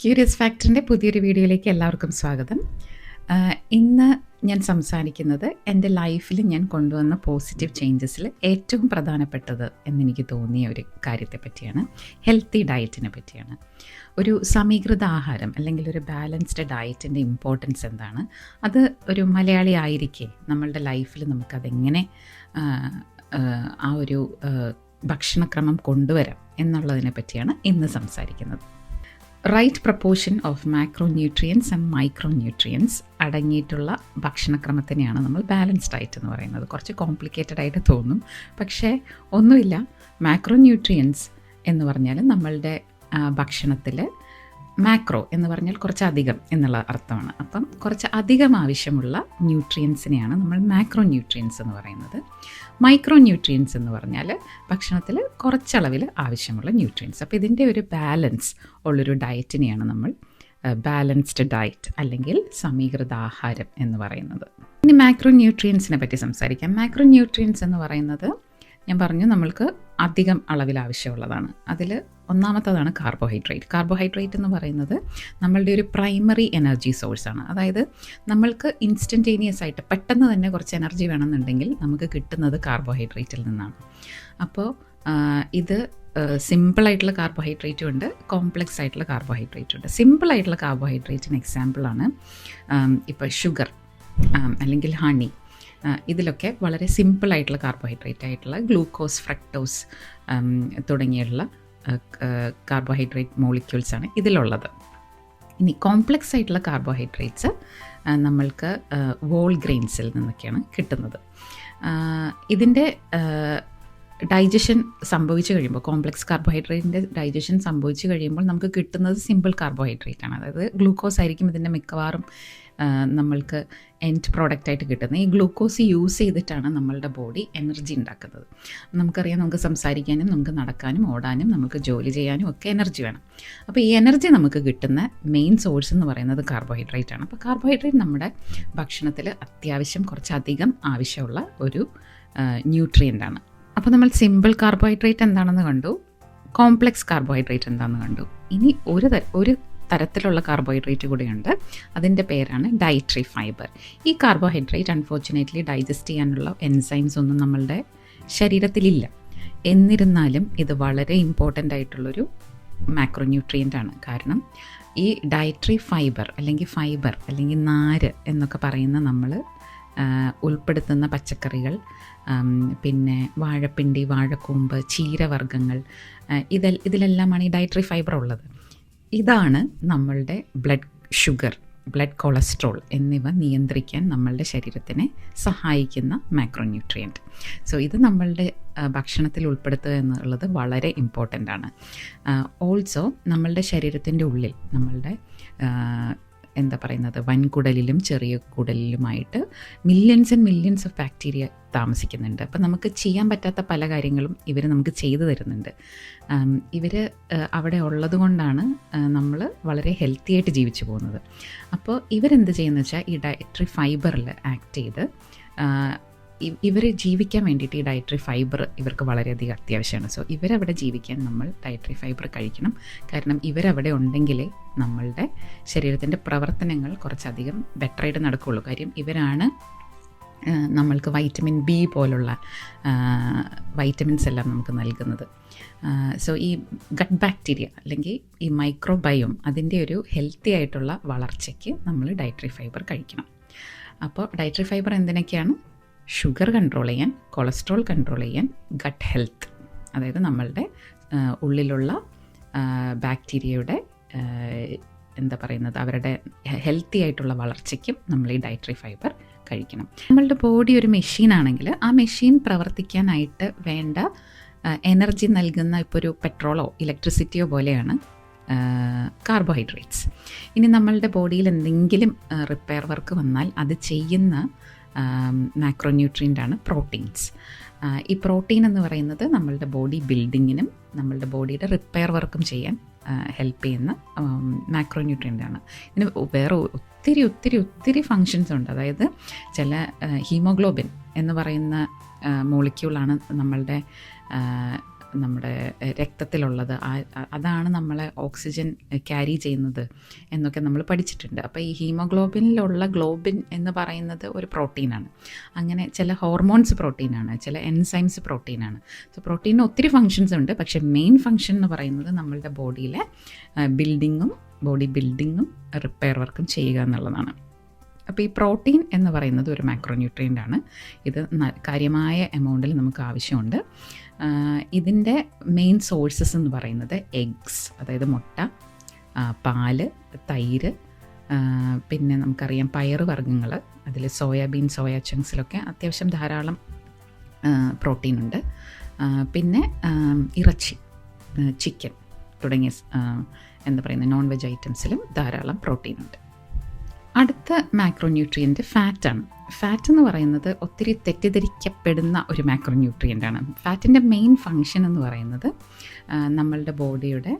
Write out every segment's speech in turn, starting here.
Curious ഫാക്ടറിന്റെ പുതിയൊരു വീഡിയോയിലേക്ക് എല്ലാവർക്കും സ്വാഗതം. ഇന്ന് ഞാൻ സംസാരിക്കുന്നത് എന്റെ ലൈഫിൽ ഞാൻ കൊണ്ടുവന്ന പോസിറ്റീവ് ചേഞ്ചസിൽ ഏറ്റവും പ്രധാനപ്പെട്ടത് എന്നെനിക്ക് തോന്നിയ ഒരു കാര്യത്തെ പറ്റിയാണ്. ഹെൽത്തി ഡയറ്റിനെ പറ്റിയാണ്. ഒരു സമീകൃത ആഹാരം അല്ലെങ്കിൽ ഒരു ബാലൻസ്ഡ് ഡയറ്റിന്റെ ഇമ്പോർട്ടൻസ് എന്താണ്? അത് ഒരു മലയാളി ആയിരിക്കെ നമ്മളുടെ ലൈഫിൽ നമുക്കതെങ്ങനെ ആ ഒരു ഭക്ഷണക്രമം കൊണ്ടുവരാം എന്നുള്ളതിനെ പറ്റിയാണ് ഇന്ന് സംസാരിക്കുന്നത്. Right proportion of macronutrients and micronutrients അടങ്ങിയിട്ടുള്ള ഭക്ഷണക്രമത്തിനെയാണ് നമ്മൾ ബാലൻസ്ഡ് ഡയറ്റ് എന്ന് പറയുന്നത്. കുറച്ച് കോംപ്ലിക്കേറ്റഡ് ആയിട്ട് തോന്നും. പക്ഷേ ഒന്നുമില്ല. മാക്രോ ന്യൂട്രിയൻസ് എന്ന് പറഞ്ഞാൽ നമ്മളുടെ ഭക്ഷണത്തിൽ മാക്രോ എന്ന് പറഞ്ഞാൽ കുറച്ച് അധികം എന്നുള്ള അർത്ഥമാണ്. അപ്പം കുറച്ച് അധികം ആവശ്യമുള്ള ന്യൂട്രിയൻസിനെയാണ് നമ്മൾ മാക്രോ ന്യൂട്രിയൻസ് എന്ന് പറയുന്നത്. മൈക്രോ ന്യൂട്രിയൻസ് എന്ന് പറഞ്ഞാൽ ഭക്ഷണത്തിൽ കുറച്ചളവിൽ ആവശ്യമുള്ള ന്യൂട്രിയൻസ് അപ്പോൾ ഇതിന്റെ ഒരു ബാലൻസ് ഉള്ളൊരു ഡയറ്റിനെയാണ് നമ്മൾ ബാലൻസ്ഡ് ഡയറ്റ് അല്ലെങ്കിൽ സമീകൃത ആഹാരം എന്ന് പറയുന്നത്. ഇനി മാക്രോ ന്യൂട്രിയൻസിനെ പറ്റി സംസാരിക്കാം. മാക്രോ ന്യൂട്രിയൻസ് എന്ന് പറയുന്നത് ഞാൻ പറഞ്ഞു നമ്മൾക്ക് അധികം അളവിൽ ആവശ്യമുള്ളതാണ്. അതിൽ ഒന്നാമത്തതാണ് കാർബോഹൈഡ്രേറ്റ് കാർബോഹൈഡ്രേറ്റ് എന്ന് പറയുന്നത് നമ്മളുടെ ഒരു പ്രൈമറി എനർജി സോഴ്സാണ് അതായത് നമ്മൾക്ക് ഇൻസ്റ്റന്റേനിയസ് ആയിട്ട് പെട്ടെന്ന് തന്നെ കുറച്ച് എനർജി വേണമെന്നുണ്ടെങ്കിൽ നമുക്ക് കിട്ടുന്നത് കാർബോഹൈഡ്രേറ്റിൽ നിന്നാണ്. അപ്പോൾ ഇത് സിമ്പിളായിട്ടുള്ള കാർബോഹൈഡ്രേറ്റും ഉണ്ട് കോംപ്ലക്സ് ആയിട്ടുള്ള കാർബോഹൈഡ്രേറ്റും ഉണ്ട്. സിമ്പിളായിട്ടുള്ള കാർബോഹൈഡ്രേറ്റിന് എക്സാമ്പിളാണ് ഇപ്പോൾ ഷുഗർ അല്ലെങ്കിൽ ഹണി ഇതിലൊക്കെ വളരെ സിമ്പിളായിട്ടുള്ള കാർബോഹൈഡ്രേറ്റ് ആയിട്ടുള്ള ഗ്ലൂക്കോസ് ഫ്രക്ടോസ് തുടങ്ങിയുള്ള കാർബോഹൈഡ്രേറ്റ് മോളിക്യൂൾസ് ആണ് ഇതിലുള്ളത്. ഇനി കോംപ്ലക്സ് ആയിട്ടുള്ള കാർബോഹൈഡ്രേറ്റ്സ് നമ്മൾക്ക് വോൾ ഗ്രെയിൻസിൽ നിന്നൊക്കെയാണ് കിട്ടുന്നത്. ഇതിന്റെ ഡൈജഷൻ സംഭവിച്ചു കഴിയുമ്പോൾ കോംപ്ലക്സ് കാർബോഹൈഡ്രേറ്റിന്റെ ഡൈജഷൻ സംഭവിച്ചു കഴിയുമ്പോൾ നമുക്ക് കിട്ടുന്നത് സിമ്പിൾ കാർബോഹൈഡ്രേറ്റ് ആണ്. അതായത് ഗ്ലൂക്കോസ് ആയിരിക്കും ഇതിന്റെ മിക്കവാറും നമ്മൾക്ക് എൻഡ് പ്രോഡക്റ്റായിട്ട് കിട്ടുന്നത്. ഈ ഗ്ലൂക്കോസ് യൂസ് ചെയ്തിട്ടാണ് നമ്മളുടെ ബോഡി എനർജി ഉണ്ടാക്കുന്നത്. നമുക്കറിയാം നമുക്ക് സംസാരിക്കാനും നമുക്ക് നടക്കാനും ഓടാനും നമുക്ക് ജോലി ചെയ്യാനും ഒക്കെ എനർജി വേണം. അപ്പോൾ ഈ എനർജി നമുക്ക് കിട്ടുന്ന മെയിൻ സോഴ്സ് എന്ന് പറയുന്നത് കാർബോഹൈഡ്രേറ്റ് ആണ്. അപ്പോൾ കാർബോഹൈഡ്രേറ്റ് നമ്മുടെ ഭക്ഷണത്തിൽ അത്യാവശ്യം കുറച്ചധികം ആവശ്യമുള്ള ഒരു ന്യൂട്രിയന്റ് ആണ്. അപ്പോൾ നമ്മൾ സിമ്പിൾ കാർബോഹൈഡ്രേറ്റ് എന്താണെന്ന് കണ്ടു? കോംപ്ലക്സ് കാർബോഹൈഡ്രേറ്റ് എന്താണെന്ന് കണ്ടു? ഇനി ഒരു ഒരു തരത്തിലുള്ള കാർബോഹൈഡ്രേറ്റ് കൂടെയുണ്ട്. അതിന്റെ പേരാണ് ഡയറ്ററി ഫൈബർ ഈ കാർബോഹൈഡ്രേറ്റ് അൺഫോർച്ചുനേറ്റ്ലി ഡൈജസ്റ്റ് ചെയ്യാനുള്ള എൻസൈംസ് ഒന്നും നമ്മളുടെ ശരീരത്തിലില്ല. എന്നിരുന്നാലും ഇത് വളരെ ഇമ്പോർട്ടന്റ് ആയിട്ടുള്ളൊരു മാക്രോന്യൂട്രിയന്റ് ആണ്. കാരണം ഈ ഡയറ്ററി ഫൈബർ അല്ലെങ്കിൽ ഫൈബർ അല്ലെങ്കിൽ നാര് എന്നൊക്കെ പറയുന്ന നമ്മൾ ഉൾപ്പെടുത്തുന്ന പച്ചക്കറികൾ പിന്നെ വാഴപ്പിണ്ടി വാഴക്കൂമ്പ് ചീരവർഗങ്ങൾ ഇതെ ഇതിലെല്ലാമാണ് ഈ ഡയറ്ററി ഫൈബർ ഉള്ളത്. ഇതാണ് നമ്മളുടെ ബ്ലഡ് ഷുഗർ ബ്ലഡ് കൊളസ്ട്രോൾ എന്നിവ നിയന്ത്രിക്കാൻ നമ്മളുടെ ശരീരത്തിനെ സഹായിക്കുന്ന മാക്രോന്യൂട്രിയന്റ് സോ ഇത് നമ്മളുടെ ഭക്ഷണത്തിൽ ഉൾപ്പെടുത്തുക എന്നുള്ളത് വളരെ ഇമ്പോർട്ടന്റ് ആണ്. ഓൾസോ നമ്മളുടെ ശരീരത്തിന്റെ ഉള്ളിൽ നമ്മളുടെ എന്താ പറയുന്നത് വൻകുടലിലും ചെറിയ കുടലിലുമായിട്ട് millions and millions of bacteria താമസിക്കുന്നുണ്ട്. അപ്പം നമുക്ക് ചെയ്യാൻ പറ്റാത്ത പല കാര്യങ്ങളും ഇവർ നമുക്ക് ചെയ്തു തരുന്നുണ്ട്. ഇവർ അവിടെ ഉള്ളത് കൊണ്ടാണ് നമ്മൾ വളരെ ഹെൽത്തി ആയിട്ട് ജീവിച്ചു പോകുന്നത്. അപ്പോൾ ഇവരെന്ത് ചെയ്യുന്നത് വെച്ചാൽ ഈ ഡയറ്ററി ഫൈബറിൽ ആക്ട് ചെയ്ത് ഇവർ ജീവിക്കാൻ വേണ്ടിയിട്ട് ഈ ഡയറ്ററി ഫൈബർ ഇവർക്ക് വളരെയധികം അത്യാവശ്യമാണ്. സോ ഇവരവിടെ ജീവിക്കാൻ നമ്മൾ ഡയറ്ററി ഫൈബർ കഴിക്കണം. കാരണം ഇവരവിടെ ഉണ്ടെങ്കിലേ നമ്മളുടെ ശരീരത്തിന്റെ പ്രവർത്തനങ്ങൾ കുറച്ചധികം ബെറ്ററായിട്ട് നടക്കുകയുള്ളൂ. കാര്യം ഇവരാണ് നമ്മൾക്ക് വൈറ്റമിൻ ബി പോലുള്ള വൈറ്റമിൻസ് എല്ലാം നമുക്ക് നൽകുന്നത്. സോ ഈ ഗട്ട് ബാക്ടീരിയ അല്ലെങ്കിൽ ഈ മൈക്രോബയോം അതിന്റെ ഒരു ഹെൽത്തി ആയിട്ടുള്ള വളർച്ചയ്ക്ക് നമ്മൾ ഡയറ്ററി ഫൈബർ കഴിക്കണം. അപ്പോൾ ഡയറ്ററി ഫൈബർ എന്തിനൊക്കെയാണ്? ഷുഗർ കൺട്രോൾ ചെയ്യാൻ കൊളസ്ട്രോൾ കൺട്രോൾ ചെയ്യാൻ ഗട്ട് ഹെൽത്ത് അതായത് നമ്മളുടെ ഉള്ളിലുള്ള ബാക്ടീരിയയുടെ എന്താ പറയുന്നത് അവരുടെ ഹെൽത്തി ആയിട്ടുള്ള വളർച്ചയ്ക്കും നമ്മൾ ഈ ഡയറ്ററി ഫൈബർ കഴിക്കണം. നമ്മളുടെ ബോഡി ഒരു മെഷീൻ ആണെങ്കിൽ ആ മെഷീൻ പ്രവർത്തിക്കാനായിട്ട് വേണ്ട എനർജി നൽകുന്ന ഇപ്പോൾ ഒരു പെട്രോളോ ഇലക്ട്രിസിറ്റിയോ പോലെയാണ് കാർബോഹൈഡ്രേറ്റ്സ്. ഇനി നമ്മളുടെ ബോഡിയിൽ എന്തെങ്കിലും റിപ്പയർ വർക്ക് വന്നാൽ അത് ചെയ്യുന്ന മാക്രോന്യൂട്രിയന്റ് ആണ് പ്രോട്ടീൻസ് ഈ പ്രോട്ടീൻ എന്ന് പറയുന്നത് നമ്മളുടെ ബോഡി ബിൽഡിങ്ങിനും നമ്മളുടെ ബോഡിയുടെ റിപ്പയർ വർക്കും ചെയ്യാൻ ഹെൽപ്പ് ചെയ്യുന്ന മാക്രോന്യൂട്രിയന്റ് ആണ്. ഇതിന് വേറെ ഒത്തിരി ഒത്തിരി ഒത്തിരി ഫങ്ഷൻസ് ഉണ്ട്. അതായത് ചില ഹീമോഗ്ലോബിൻ എന്ന് പറയുന്ന മോളിക്യൂളാണ് നമ്മളുടെ നമ്മുടെ രക്തത്തിലുള്ളത്. അതാണ് നമ്മളെ ഓക്സിജൻ ക്യാരി ചെയ്യുന്നത് എന്നൊക്കെ നമ്മൾ പഠിച്ചിട്ടുണ്ട്. അപ്പോൾ ഈ ഹീമോഗ്ലോബിനിലുള്ള ഗ്ലോബിൻ എന്ന് പറയുന്നത് ഒരു പ്രോട്ടീനാണ്. അങ്ങനെ ചില ഹോർമോൺസ് പ്രോട്ടീനാണ് ചില എൻസൈംസ് പ്രോട്ടീനാണ്. സോ പ്രോട്ടീനിന് ഒത്തിരി ഫങ്ഷൻസ് ഉണ്ട്. പക്ഷേ മെയിൻ ഫങ്ഷൻ എന്ന് പറയുന്നത് നമ്മളുടെ ബോഡിയിലെ ബിൽഡിങ്ങും ബോഡി ബിൽഡിങ്ങും റിപ്പയർ വർക്കും ചെയ്യുക എന്നുള്ളതാണ്. അപ്പോൾ ഈ പ്രോട്ടീൻ എന്ന് പറയുന്നത് ഒരു മാക്രോന്യൂട്രിയന്റ് ആണ്. ഇത് കാര്യമായ എമൗണ്ടിൽ നമുക്ക് ആവശ്യമുണ്ട്. ഇതിന്റെ മെയിൻ സോഴ്സസ് എന്ന് പറയുന്നത് എഗ്സ് അതായത് മുട്ട പാൽ തൈര് പിന്നെ നമുക്കറിയാം പയറ് വർഗങ്ങൾ അതിൽ സോയാബീൻ സോയ ചങ്ക്സിലൊക്കെ അത്യാവശ്യം ധാരാളം പ്രോട്ടീൻ ഉണ്ട്. പിന്നെ ഇറച്ചി ചിക്കൻ തുടങ്ങിയ എന്താ പറയുന്നത് നോൺ വെജ് ഐറ്റംസിലും ധാരാളം പ്രോട്ടീൻ ഉണ്ട്. അടുത്ത മാക്രോന്യൂട്രിയന്റ് ഫാറ്റാണ് ഫാറ്റ് എന്ന് പറയുന്നത് ഒത്തിരി തെറ്റിദ്ധരിക്കപ്പെടുന്ന ഒരു മാക്രോന്യൂട്രിയന്റ് ആണ്. ഫാറ്റിന്റെ മെയിൻ ഫങ്ഷൻ എന്ന് പറയുന്നത് നമ്മളുടെ ബോഡിയുടെ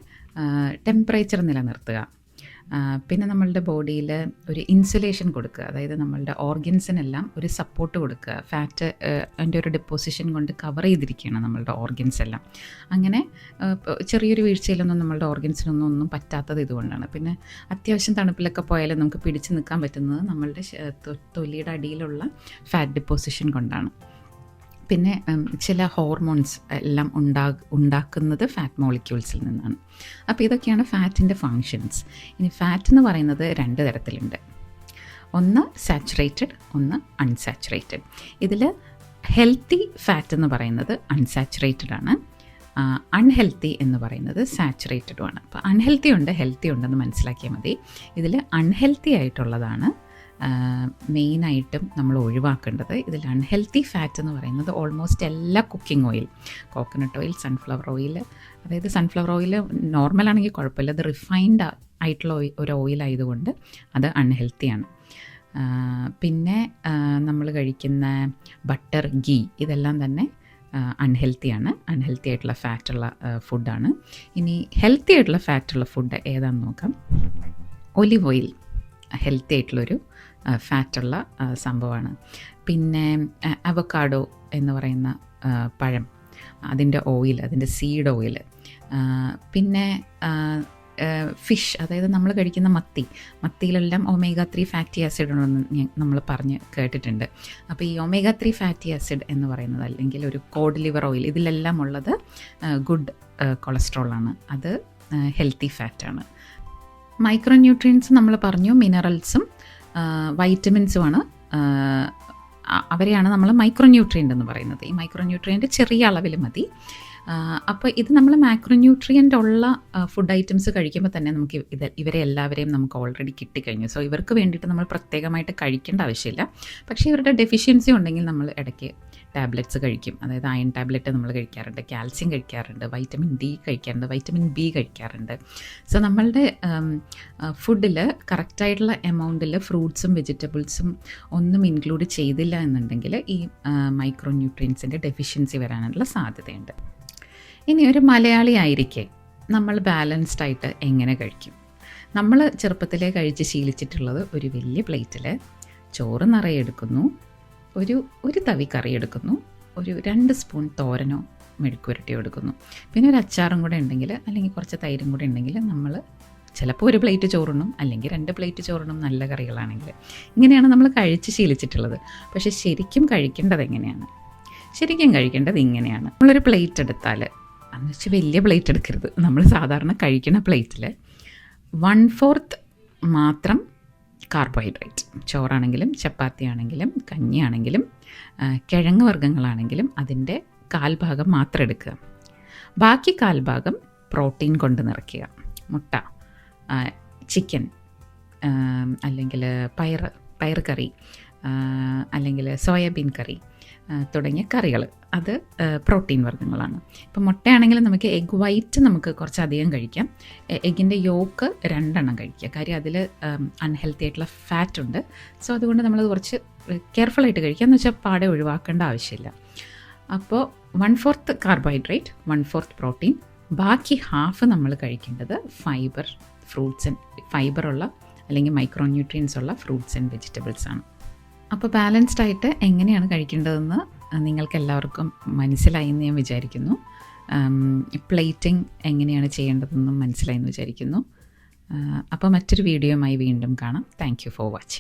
ടെമ്പറേച്ചർ നിലനിർത്തുക. പിന്നെ നമ്മളുടെ ബോഡിയിൽ ഒരു ഇൻസുലേഷൻ കൊടുക്കുക. അതായത് നമ്മളുടെ ഓർഗൻസിനെല്ലാം ഒരു സപ്പോർട്ട് കൊടുക്കുക. ഫാറ്റ് അതിന്റെ ഒരു ഡെപ്പോസിഷൻ കൊണ്ട് കവർ ചെയ്തിരിക്കുകയാണ് നമ്മളുടെ ഓർഗൻസ് എല്ലാം. അങ്ങനെ ചെറിയൊരു വീഴ്ചയിലൊന്നും നമ്മളുടെ ഓർഗൻസിനൊന്നും ഒന്നും പറ്റാത്തത് ഇതുകൊണ്ടാണ്. പിന്നെ അത്യാവശ്യം തണുപ്പിലൊക്കെ പോയാലും നമുക്ക് പിടിച്ചു നിൽക്കാൻ പറ്റുന്നത് നമ്മളുടെ തൊലിയുടെ അടിയിലുള്ള ഫാറ്റ് ഡിപ്പോസിഷൻ കൊണ്ടാണ്. പിന്നെ ചില ഹോർമോൺസ് എല്ലാം ഉണ്ടാ ഉണ്ടാക്കുന്നത് ഫാറ്റ് മോളിക്യൂൾസിൽ നിന്നാണ്. അപ്പോൾ ഇതൊക്കെയാണ് ഫാറ്റിന്റെ ഫങ്ഷൻസ് ഇനി ഫാറ്റ് എന്ന് പറയുന്നത് രണ്ട് തരത്തിലുണ്ട്. ഒന്ന് സാച്ചുറേറ്റഡ് ഒന്ന് അൺസാച്ചുറേറ്റഡ് ഇതിൽ ഹെൽത്തി ഫാറ്റ് എന്ന് പറയുന്നത് അൺസാച്ചുറേറ്റഡ് ആണ്. അൺഹെൽത്തി എന്ന് പറയുന്നത് സാച്ചുറേറ്റഡും ആണ്. അപ്പോൾ അൺഹെൽത്തി ഉണ്ട് ഹെൽത്തി ഉണ്ടെന്ന് മനസ്സിലാക്കിയാൽ മതി. ഇതിൽ അൺഹെൽത്തി ആയിട്ടുള്ളതാണ് മെയിനായിട്ടും നമ്മൾ ഒഴിവാക്കേണ്ടത് ഇതിൽ അൺഹെൽത്തി ഫാറ്റ് എന്ന് പറയുന്നത് ഓൾമോസ്റ്റ് എല്ലാ cooking oil coconut oil sunflower oil അതായത് സൺഫ്ലവർ ഓയിൽ നോർമൽ ആണെങ്കിൽ കുഴപ്പമില്ല. അത് റിഫൈൻഡ് ആയിട്ടുള്ള ഒരു ഓയിൽ ആയതുകൊണ്ട് അത് അൺഹെൽത്തിയാണ് പിന്നെ നമ്മൾ കഴിക്കുന്ന ബട്ടർ ഗീ ഇതെല്ലാം തന്നെ അൺഹെൽത്തിയാണ് അൺഹെൽത്തി ആയിട്ടുള്ള ഫാറ്റുള്ള ഫുഡാണ് ഇനി ഹെൽത്തി ആയിട്ടുള്ള ഫാറ്റുള്ള ഫുഡ് ഏതാണെന്ന് നോക്കാം. ഒലിവ് ഓയിൽ ഹെൽത്തി ആയിട്ടുള്ളൊരു ഫാറ്റുള്ള സംഭവമാണ്. പിന്നെ അവക്കാഡോ എന്ന് പറയുന്ന പഴം അതിന്റെ ഓയിൽ അതിന്റെ സീഡ് ഓയിൽ. പിന്നെ ഫിഷ് അതായത് നമ്മൾ കഴിക്കുന്ന മത്തി. മത്തിയിലെല്ലാം ഒമേഗ ത്രീ ഫാറ്റി ആസിഡ് ഉണ്ടെന്ന് നമ്മൾ പറഞ്ഞ് കേട്ടിട്ടുണ്ട്. അപ്പോൾ ഈ ഒമേഗ ത്രീ ഫാറ്റി ആസിഡ് എന്ന് പറയുന്നത് അല്ലെങ്കിൽ ഒരു കോഡ് ലിവർ ഓയിൽ ഇതിലെല്ലാം ഉള്ളത് ഗുഡ് കൊളസ്ട്രോളാണ് അത് ഹെൽത്തി ഫാറ്റാണ്. മൈക്രോ ന്യൂട്രിയൻസ് നമ്മൾ പറഞ്ഞു മിനറൽസും വൈറ്റമിൻസുമാണ് അവരെയാണ് നമ്മൾ മൈക്രോന്യൂട്രിയന്റ് എന്ന് പറയുന്നത്. ഈ മൈക്രോന്യൂട്രിയന്റ് ചെറിയ അളവിൽ മതി. അപ്പോൾ ഇത് നമ്മൾ മാക്രോന്യൂട്രിയന്റ് ഉള്ള ഫുഡ് ഐറ്റംസ് കഴിക്കുമ്പോൾ തന്നെ നമുക്ക് ഇത് ഇവരെ എല്ലാവരെയും നമുക്ക് ഓൾറെഡി കിട്ടിക്കഴിഞ്ഞു. സോ ഇവർക്ക് വേണ്ടിയിട്ട് നമ്മൾ പ്രത്യേകമായിട്ട് കഴിക്കേണ്ട ആവശ്യമില്ല. പക്ഷേ ഇവരുടെ ഡെഫിഷ്യൻസി ഉണ്ടെങ്കിൽ നമ്മൾ ഇടയ്ക്ക് ടാബ്ലറ്റ്സ് കഴിക്കും. അതായത് അയൺ ടാബ്ലറ്റ് നമ്മൾ കഴിക്കാറുണ്ട് കാൽസ്യം കഴിക്കാറുണ്ട് വൈറ്റമിൻ ഡി കഴിക്കാറുണ്ട് വൈറ്റമിൻ ബി കഴിക്കാറുണ്ട്. സോ നമ്മളുടെ ഫുഡിൽ കറക്റ്റായിട്ടുള്ള എമൗണ്ടിൽ ഫ്രൂട്ട്സും വെജിറ്റബിൾസും ഒന്നും ഇൻക്ലൂഡ് ചെയ്തില്ല എന്നുണ്ടെങ്കിൽ ഈ മൈക്രോ ന്യൂട്രിയൻസിന്റെ ഡെഫിഷ്യൻസി വരാനുള്ള സാധ്യതയുണ്ട്. ഇനി ഒരു മലയാളി ആയിരിക്കെ നമ്മൾ ബാലൻസ്ഡ് ആയിട്ട് എങ്ങനെ കഴിക്കും? നമ്മൾ ചെറുപ്പത്തിലേ കഴിച്ച് ശീലിച്ചിട്ടുള്ളത് ഒരു വലിയ പ്ലേറ്റിൽ ചോറ് നിറയെ എടുക്കുന്നു ഒരു ഒരു തവി കറി എടുക്കുന്നു. ഒരു രണ്ട് സ്പൂൺ തോരനോ മെഴുക്കുരട്ടിയോ എടുക്കുന്നു. പിന്നെ ഒരു അച്ചാറും കൂടെ ഉണ്ടെങ്കിൽ അല്ലെങ്കിൽ കുറച്ച് തൈരും കൂടെ ഉണ്ടെങ്കിൽ നമ്മൾ ചിലപ്പോൾ ഒരു പ്ലേറ്റ് ചോറുണ്ണും അല്ലെങ്കിൽ രണ്ട് പ്ലേറ്റ് ചോറുണ്ണും നല്ല കറികളാണെങ്കിൽ. ഇങ്ങനെയാണ് നമ്മൾ കഴിച്ച് ശീലിച്ചിട്ടുള്ളത്. പക്ഷേ ശരിക്കും കഴിക്കേണ്ടത് എങ്ങനെയാണ്? ശരിക്കും കഴിക്കേണ്ടത് ഇങ്ങനെയാണ്. നമ്മളൊരു പ്ലേറ്റ് എടുത്താൽ എന്ന് വെച്ചാൽ വലിയ പ്ലേറ്റ് എടുക്കരുത്. നമ്മൾ സാധാരണ കഴിക്കുന്ന പ്ലേറ്റിൽ വൺ ഫോർത്ത് മാത്രം കാർബോഹൈഡ്രേറ്റ്. ചോറാണെങ്കിലും ചപ്പാത്തി ആണെങ്കിലും കഞ്ഞിയാണെങ്കിലും കിഴങ്ങ് വർഗങ്ങളാണെങ്കിലും അതിന്റെ കാൽഭാഗം മാത്രം എടുക്കുക. ബാക്കി കാൽഭാഗം പ്രോട്ടീൻ കൊണ്ട് നിറയ്ക്കുക. മുട്ട ചിക്കൻ അല്ലെങ്കിൽ പയർ പയർ കറി അല്ലെങ്കിൽ സോയാബീൻ കറി തുടങ്ങിയ കറികൾ അത് പ്രോട്ടീൻ വർഗങ്ങളാണ്. ഇപ്പം മുട്ടയാണെങ്കിൽ നമുക്ക് എഗ് വൈറ്റ് നമുക്ക് കുറച്ചധികം കഴിക്കാം. എഗ്ഗിന്റെ യോക്ക് രണ്ടെണ്ണം കഴിക്കുക കാര്യം അതിൽ അൺഹെൽത്തി ആയിട്ടുള്ള ഫാറ്റ് ഉണ്ട്. സോ അതുകൊണ്ട് നമ്മളത് കുറച്ച് കെയർഫുള്ളായിട്ട് കഴിക്കുക എന്ന് വെച്ചാൽ പാടെ ഒഴിവാക്കേണ്ട ആവശ്യമില്ല. അപ്പോൾ one fourth carbohydrate one fourth protein ബാക്കി ഹാഫ് നമ്മൾ കഴിക്കേണ്ടത് ഫൈബർ ഫ്രൂട്ട്സ് ആൻഡ് ഫൈബറുള്ള അല്ലെങ്കിൽ മൈക്രോ ന്യൂട്രിയൻസ് ഉള്ള ഫ്രൂട്ട്സ് ആൻഡ് വെജിറ്റബിൾസ് ആണ്. അപ്പോൾ ബാലൻസ്ഡ് ആയിട്ട് എങ്ങനെയാണ് കഴിക്കേണ്ടതെന്ന് നിങ്ങൾക്ക് എല്ലാവർക്കും മനസ്സിലായി എന്ന് ഞാൻ വിചാരിക്കുന്നു. പ്ലേറ്റിംഗ് എങ്ങനെയാണ് ചെയ്യേണ്ടതെന്നും മനസ്സിലായി എന്ന് വിചാരിക്കുന്നു. അപ്പോൾ മറ്റൊരു വീഡിയോയുമായി വീണ്ടും കാണാം. Thank for watching